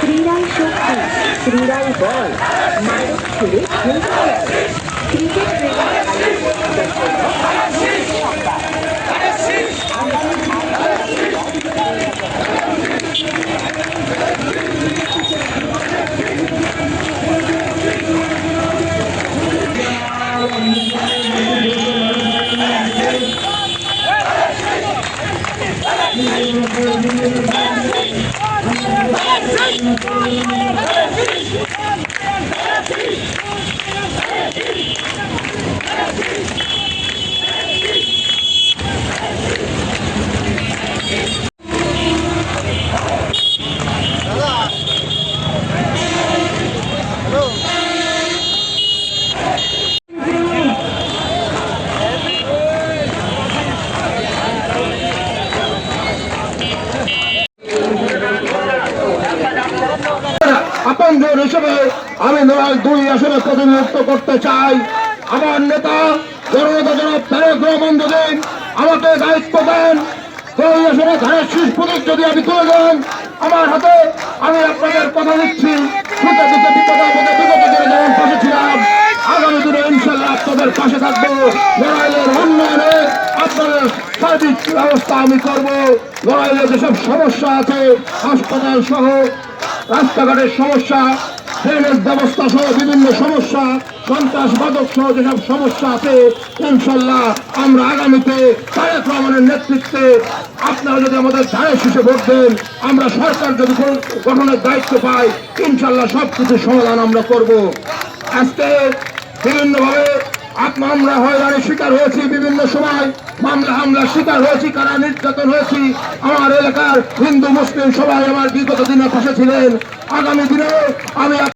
ক্রীড়াই শক্তি ক্রীড়াই বল মানব খুলে Brasil! আপনজন হিসেবে আমি নড়াইল দুই আসনে প্রতিনিধিত্ব করতে চাই। আমার নেতা জননেতা জনাব আমাকে দায়িত্ব দেন, দুই যদি আমি তুলে দেন, আমার হাতে আমি আপনাদের কথা দিচ্ছি। সুখে দুঃখে বিপদে ছিলাম। আগামী দিনে ইনশাল্লাহ আপনাদের পাশে থাকব। নড়াইলের উন্নয়নে আপনাদের সার্বিক ব্যবস্থা আমি করব। নড়াইলে যেসব সমস্যা আছে, হাসপাতাল সহ রাস্তাঘাটের সমস্যা ট্রেনের ব্যবস্থা সহ বিভিন্ন সমস্যা, সন্ত্রাস, বাদক সহ যেসব সমস্যা আছে, ইনশাল্লাহ আমরা আগামীতে তারেক রহমানের নেতৃত্বে আপনারা যদি আমাদের ধারে শীষে ভোট দেন, আমরা সরকার যদি গঠনের দায়িত্ব পাই, ইনশাল্লাহ সব কিছু সমাধান আমরা করব। আজকে বিভিন্নভাবে আমরা হয়রানির শিকার হয়েছি বিভিন্ন সময়। মামলা হামলার শিকার হয়েছি, কারা নির্যাতন হয়েছি। আমার এলাকার হিন্দু, মুসলিম সবাই আমার বিগত দিনে পাশে ছিলেন। আগামী দিনে আমি